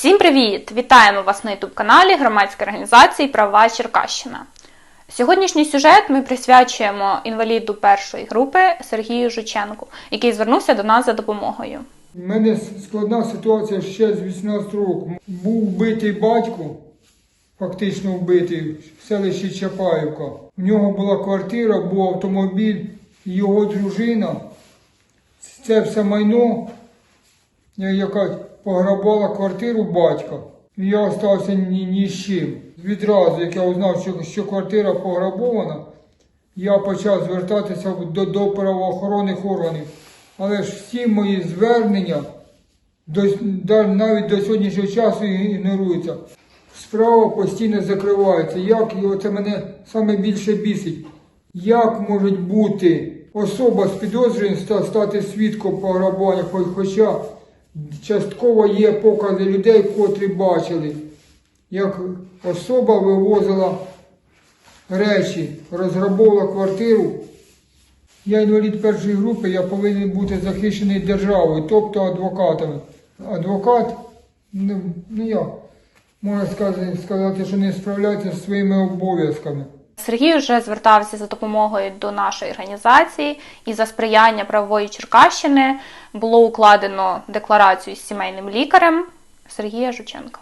Всім привіт! Вітаємо вас на ютуб-каналі громадської організації Права Черкащина. Сьогоднішній сюжет ми присвячуємо інваліду першої групи Сергію Жученку, який звернувся до нас за допомогою. У мене складна ситуація ще з 18 років. Був вбитий батько, фактично вбитий в селищі Чапаївка. У нього була квартира, був автомобіль, його дружина це все майно, яка пограбувала квартиру батька. Я остався ні, ні з чим. Відразу, як я узнав, що, що квартира пограбована, я почав звертатися до, до правоохоронних органів. Але ж всі мої звернення до, навіть до сьогоднішнього часу ігноруються. Справа постійно закривається. Як і це мене саме більше бісить? Як може бути особа з підозрюванням стати свідком пограбування, хоч- хоча частково є покази людей, котрі бачили, як особа вивозила речі, розграбовувала квартиру. Я інвалід першої групи, я повинен бути захищений державою, тобто адвокатами. Адвокат, ну, ну як, можна сказати, що не справляється зі своїми обов'язками. Сергій вже звертався за допомогою до нашої організації і за сприяння правової Черкащини було укладено декларацію з сімейним лікарем Сергія Жученка.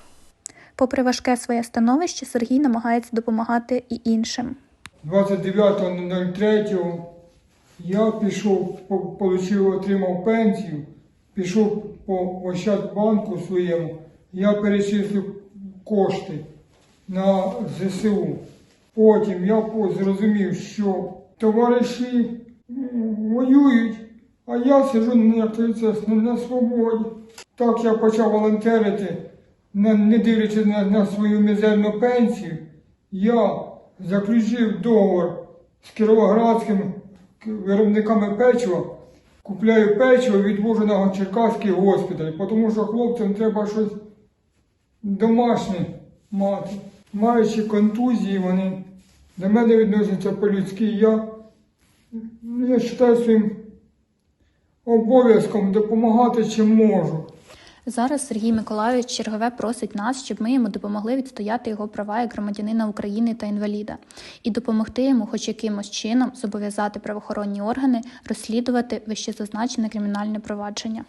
Попри важке своє становище, Сергій намагається допомагати і іншим. 29.03 я пішов, по- получив, отримав пенсію, пішов по Ощадбанку своєму, я перечислив кошти на ЗСУ. Потім я зрозумів, що товариші воюють, а я це, на, свободі. Так я почав волонтерити, не дивлячись на, на свою мізерну пенсію, я заключив договор з Кіровоградським виробниками печива, купляю печиво, відвожу на Черкаський госпіталь, тому що хлопцям треба щось домашнє мати. Маючи контузії, вони до мене відносяться по-людськи. Я, я вважаю своїм обов'язком допомагати чим можу. Зараз Сергій Миколайович чергове просить нас, щоб ми йому допомогли відстояти його права як громадянина України та інваліда, і допомогти йому, хоч якимось чином, зобов'язати правоохоронні органи розслідувати вищезазначене кримінальне провадження.